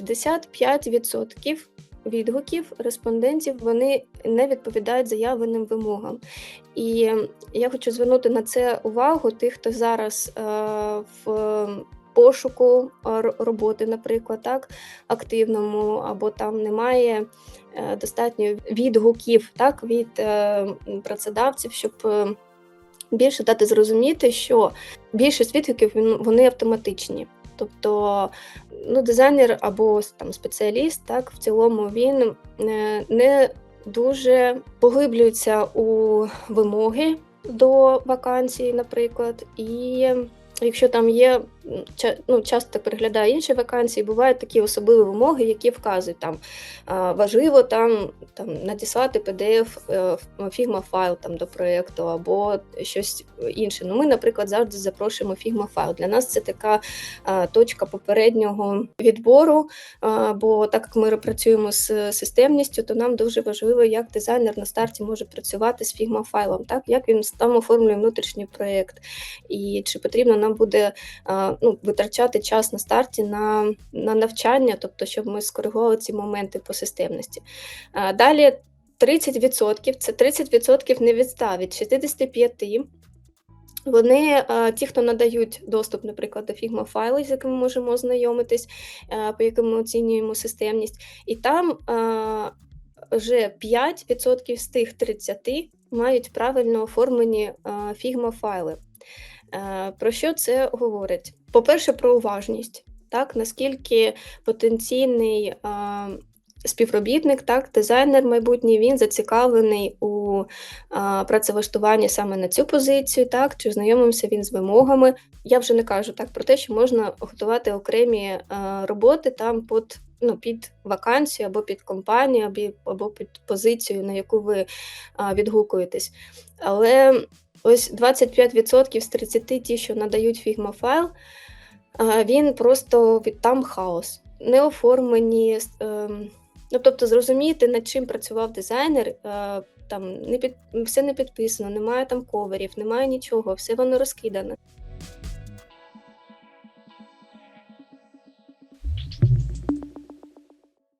65% відгуків респондентів вони не відповідають заявленим вимогам. І я хочу звернути на це увагу тих, хто зараз е, в пошуку роботи, наприклад, так, активному, або там немає е, достатньо відгуків так, від е, працедавців, щоб е, більше дати зрозуміти, що більшість відгуків вони автоматичні. Тобто ну, дизайнер або там спеціаліст, так в цілому він е, не дуже поглиблюється у вимоги до вакансій, наприклад, і якщо там є ну, часто переглядає інші вакансії, бувають такі особливі вимоги, які вказують там важливо там, там надіслати PDF е, Figma файл там до проєкту або щось інше. Ну, ми, наприклад, завжди запрошуємо Figma файл. Для нас це така точка попереднього відбору. Бо так як ми працюємо з системністю, то нам дуже важливо, як дизайнер на старті може працювати з Figma файлом, так як він там оформлює внутрішній проєкт, і чи потрібно нам буде ну, витрачати час на старті на, на навчання, тобто, щоб ми скоригували ці моменти по системності. А, Далі 30% це 30% не відстав від 65. Вони, ті, хто надають доступ, наприклад, до Figma файлу, з якими ми можемо ознайомитись, по яким ми оцінюємо системність, і там вже 5% з тих 30 мають правильно оформлені Figma файли. Е, Про що це говорить? По-перше, про уважність, так, наскільки потенційний співробітник, так, дизайнер майбутній, він зацікавлений у працевлаштуванні саме на цю позицію, так, чи знайомився він з вимогами. Я вже не кажу так про те, що можна готувати окремі роботи там під, ну, під вакансію або під компанію, або, під позицію, на яку ви відгукуєтесь. Але ось 25% з 30 ті, що надають Figma файл, він просто там хаос, не оформлені. ем, Ну, тобто зрозуміти, над чим працював дизайнер, е, там не під, все не підписано, немає там коверів, немає нічого, все воно розкидане.